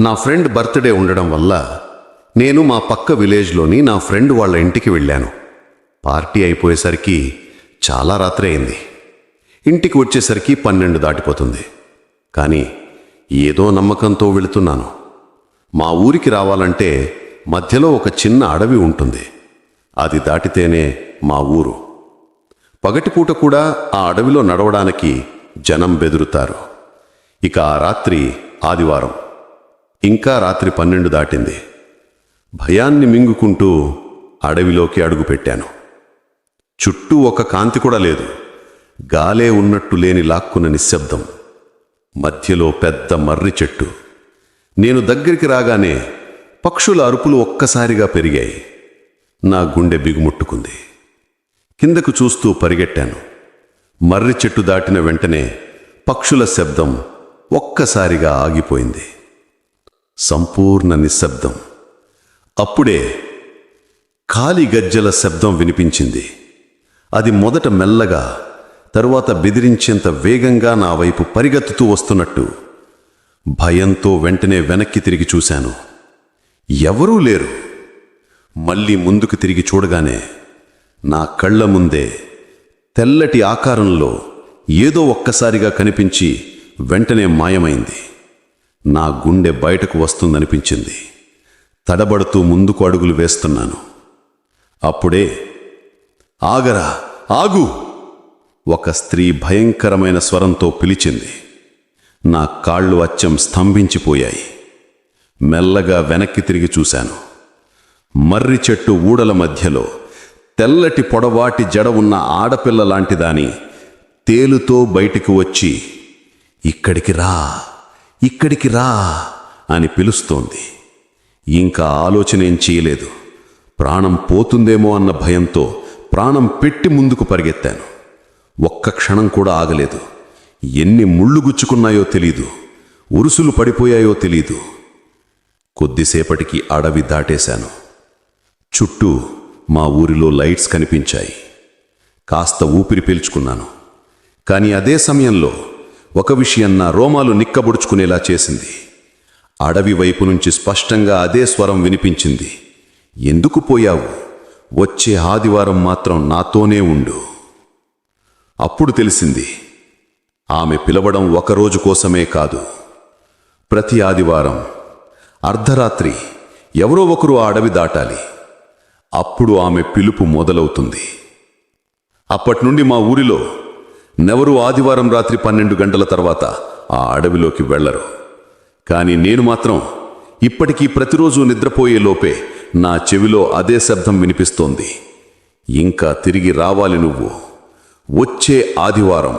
నా friend birthday ఉండడం వల్ల నేను మా పక్క విలేజ్లోని నా ఫ్రెండ్ వాళ్ళ ఇంటికి వెళ్ళాను. పార్టీ అయిపోయేసరికి చాలా రాత్రి అయింది. ఇంటికి వచ్చేసరికి పన్నెండు దాటిపోతుంది. కానీ ఏదో నమ్మకంతో వెళుతున్నాను. మా ఊరికి రావాలంటే మధ్యలో ఒక చిన్న అడవి ఉంటుంది. అది దాటితేనే మా ఊరు. పగటిపూట కూడా ఆ అడవిలో నడవడానికి జనం బెదురుతారు. ఇక ఆ రాత్రి ఆదివారం. ఇంకా రాత్రి పన్నెండు దాటింది. భయాన్ని మింగుకుంటూ అడవిలోకి అడుగుపెట్టాను చుట్టూ ఒక కాంతి కూడా లేదు. గాలే ఉన్నట్టు లేని లాక్కున్న నిశ్శబ్దం. మధ్యలో పెద్ద మర్రి చెట్టు. నేను దగ్గరికి రాగానే పక్షుల అరుపులు ఒక్కసారిగా పెరిగాయి. నా గుండె బిగుముట్టుకుంది. కిందకు చూస్తూ పరిగెట్టాను. మర్రి చెట్టు దాటిన వెంటనే పక్షుల శబ్దం ఒక్కసారిగా ఆగిపోయింది. సంపూర్ణ నిశ్శబ్దం. అప్పుడే కాలి గజ్జల శబ్దం వినిపించింది. అది మొదట మెల్లగా తరువాత బెదిరించేంత వేగంగా నా వైపు పరిగెత్తుతూ వస్తున్నట్టు భయంతో వెంటనే వెనక్కి తిరిగి చూశాను. ఎవరూ లేరు. మళ్ళీ ముందుకు తిరిగి చూడగానే నా కళ్ళ ముందే తెల్లటి ఆకారంలో ఏదో ఒక్కసారిగా కనిపించి వెంటనే మాయమైంది. నా గుండె బయటకు వస్తుందనిపించింది. తడబడుతూ ముందుకు అడుగులు వేస్తున్నాను. అప్పుడే ఆగరా ఆగు! ఒక స్త్రీ భయంకరమైన స్వరంతో పిలిచింది. నా కాళ్ళు అచ్చం స్తంభించిపోయాయి. మెల్లగా వెనక్కి తిరిగి చూశాను. మర్రి చెట్టు ఊడల మధ్యలో తెల్లటి పొడవాటి జడ ఉన్న ఆడపిల్ల లాంటిదాని తేలుతో బయటికి వచ్చి ఇక్కడికి రా. ఇక్కడికి రా అని పిలుస్తోంది. ఇంకా ఆలోచన ఏం చేయలేదు. ప్రాణం పోతుందేమో అన్న భయంతో ప్రాణం పెట్టి ముందుకు పరిగెత్తాను. ఒక్క క్షణం కూడా ఆగలేదు. ఎన్ని ముళ్ళు గుచ్చుకున్నాయో తెలీదు. ఉరుసులు పడిపోయాయో తెలీదు. కొద్దిసేపటికి అడవి దాటేశాను. చుట్టూ మా ఊరిలో లైట్స్ కనిపించాయి. కాస్త ఊపిరి పీల్చుకున్నాను. కానీ అదే సమయంలో ఒక విషయం నా రోమాలు నిక్కబుడుచుకునేలా చేసింది. అడవి వైపు నుంచి స్పష్టంగా అదే స్వరం వినిపించింది. ఎందుకు పోయావు? వచ్చే ఆదివారం మాత్రం నాతోనే ఉండు. అప్పుడు తెలిసింది. ఆమె పిలవడం ఒకరోజు కోసమే కాదు. ప్రతి ఆదివారం అర్ధరాత్రి ఎవరో ఒకరు ఆ అడవి దాటాలి. అప్పుడు ఆమె పిలుపు మొదలవుతుంది. అప్పటి నుండి మా ఊరిలో నెవరు ఆదివారం రాత్రి పన్నెండు గంటల తర్వాత ఆ అడవిలోకి వెళ్ళరు కానీ నేను మాత్రం ఇప్పటికీ ప్రతిరోజు నిద్రపోయే లోపే నా చెవిలో అదే శబ్దం వినిపిస్తోంది. ఇంకా తిరిగి రావాలి నువ్వు. వచ్చే ఆదివారం